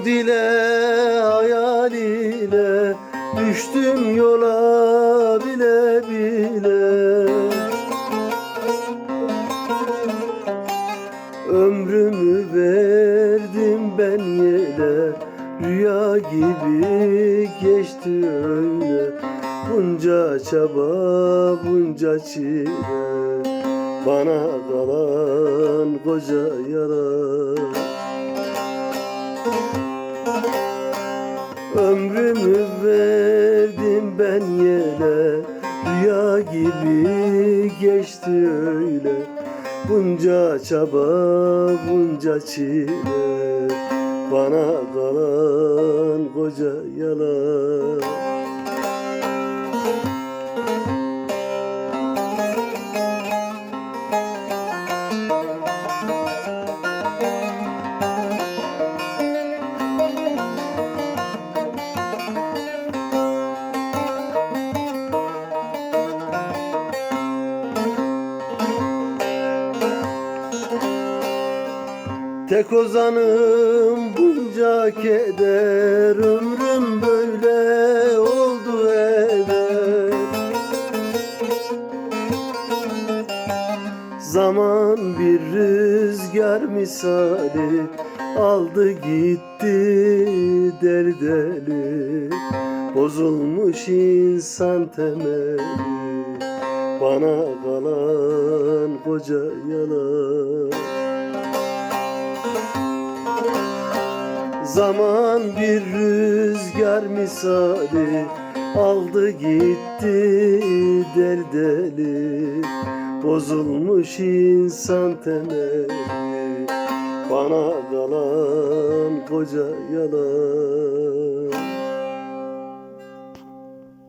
Umut ile hayal ile Düştüm yola bile bile. Ömrümü verdim ben yele Rüya gibi geçti öyle. Bunca çaba bunca çile Bana kalan koca yara Ömrümü verdim ben yele Rüya gibi geçti öyle. Bunca çaba bunca çile Bana kalan koca yalan Tek ozanım bunca keder Ömrüm böyle oldu eder Zaman bir rüzgar misali Aldı gitti derdeli. Bozulmuş insan temeli Bana kalan koca yalan Zaman bir rüzgar misali Aldı gitti derdeli Bozulmuş insan temeli Bana kalan koca yalan